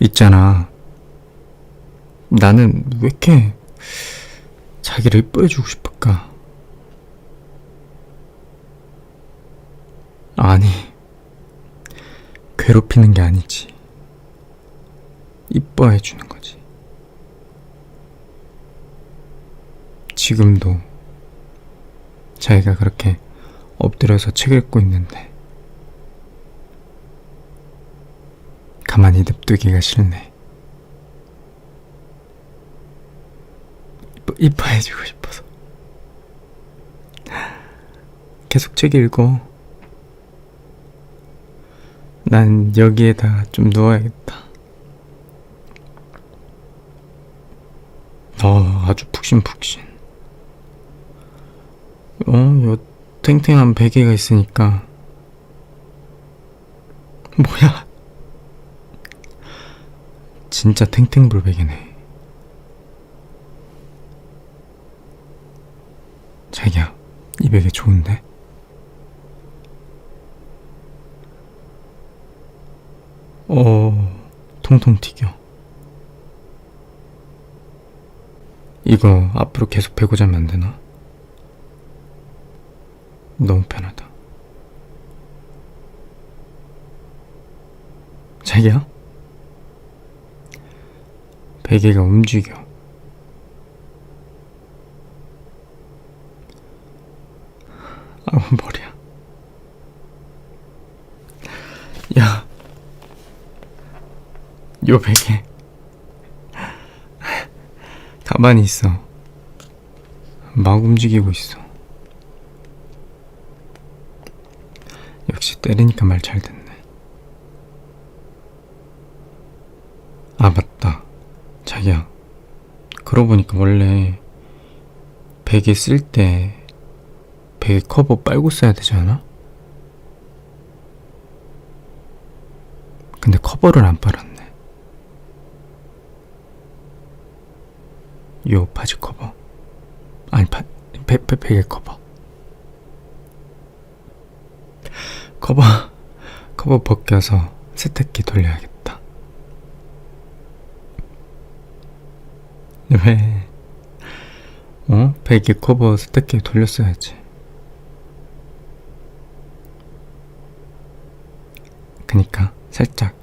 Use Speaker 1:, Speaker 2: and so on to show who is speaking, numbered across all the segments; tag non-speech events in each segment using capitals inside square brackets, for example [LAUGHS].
Speaker 1: 있잖아. 나는 왜 이렇게 자기를 이뻐해주고 싶을까? 아니, 괴롭히는 게 아니지. 이뻐해주는 거지. 지금도 자기가 그렇게 엎드려서 책 읽고 있는데 가만히 냅두기가 싫네. 이뻐, 이뻐해주고 싶어서. 계속 책 읽어. 난 여기에다 좀 누워야겠다. 어, 아주 푹신푹신. 어, 요 탱탱한 베개가 있으니까. 뭐야? 진짜 탱탱불 베개네. 자기야, 이 베개 좋은데? 어, 통통 튀겨. 이거 앞으로 계속 베고 자면 안 되나? 너무 편하다. 자기야? 베개가 움직여. 아우, 머리야. 야. 요 베개. 가만히 있어. 막 움직이고 있어. 역시 때리니까 말 잘 듣네. 아, 맞다. 자기야. 그러고 보니까 원래 베개 쓸 때 베개 커버 빨고 써야 되지 않아? 근데 커버를 안 빨았네. 요 바지 커버. 아니, 바, 베, 베, 베개 커버. [LAUGHS] 커버, 커버 벗겨서 세탁기 돌려야겠다. 왜? 어? 베개 커버 세탁기 돌렸어야지. 그니까 살짝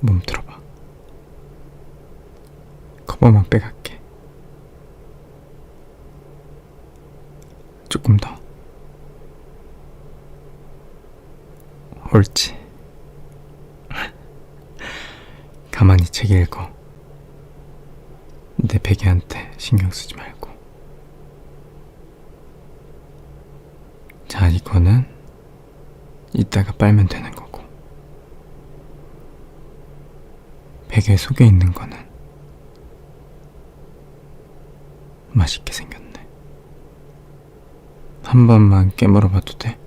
Speaker 1: 몸 들어봐. 커버만 빼갈게. 조금 더. 옳지. [LAUGHS] 가만히 책 읽어. 내 베개한테 신경 쓰지 말고. 자, 이거는 이따가 빨면 되는 거고. 베개 속에 있는 거는 맛있게 생겼네. 한 번만 깨물어 봐도 돼?